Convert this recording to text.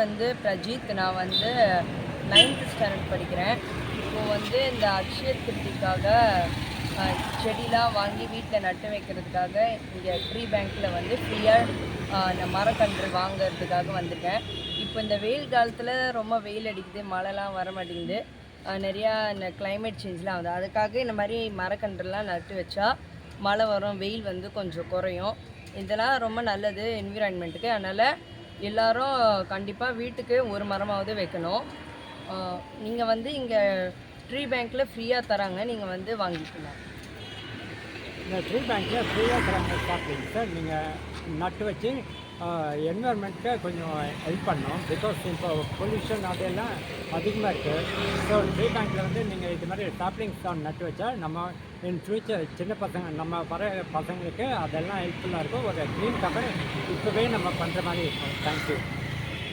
வந்து பிரஜித் நான் வந்து நைன்த் ஸ்டாண்டர்ட் படிக்கிறேன். இப்போது வந்து இந்த அக்ஷய திருப்திக்காக செடிலாம் வாங்கி வீட்டில் நட்டு வைக்கிறதுக்காக இங்கே ட்ரீ பேங்க்கில் வந்து ஃப்ரீயாக இந்த மரக்கன்று வாங்குறதுக்காக வந்திருக்கேன். இப்போ இந்த வெயில் காலத்தில் ரொம்ப வெயில் அடிக்குது மழைலாம் வர மாட்டேங்குது. நிறையா இந்த கிளைமேட் சேஞ்ச்லாம் ஆகுது அதுக்காக இந்த மாதிரி மரக்கன்றுலாம் நட்டு வச்சா மழை வரும் வெயில் வந்து கொஞ்சம் குறையும். இதெல்லாம் ரொம்ப நல்லது என்விரான்மெண்ட்டுக்கு அதனால் எல்லாரும் கண்டிப்பாக வீட்டுக்கு ஒரு மரமாவது வைக்கணும். நீங்கள் வந்து இங்கே ட்ரீ பேங்க்கில் ஃப்ரீயாக தராங்க நீங்கள் வந்து வாங்கிக்கலாம். இந்த ட்ரீ பேங்க்கில் ஃப்ரீயாக தராங்க பார்க்குறீங்க சார். நீங்கள் நட்டு வச்சு என்வரன்மெண்ட்டை கொஞ்சம் ஹெல்ப் பண்ணோம் பிகாஸ் இப்போ பொல்யூஷன் அதெல்லாம் அதிகமாக இருக்குது ஸோ ட்ரீ பேங்க்கில் வந்து நீங்கள் இது மாதிரி சாப்ளிங்ஸ் ஸ்டான் நட்டு வச்சா நம்ம இன் ஃப்யூச்சர் சின்ன பசங்க நம்ம வர பசங்களுக்கு அதெல்லாம் ஹெல்ப்ஃபுல்லாக இருக்கும். ஒரு க்ளீன் கவர் இப்போவே நம்ம பண்ணுற மாதிரி இருக்கும். தேங்க்யூ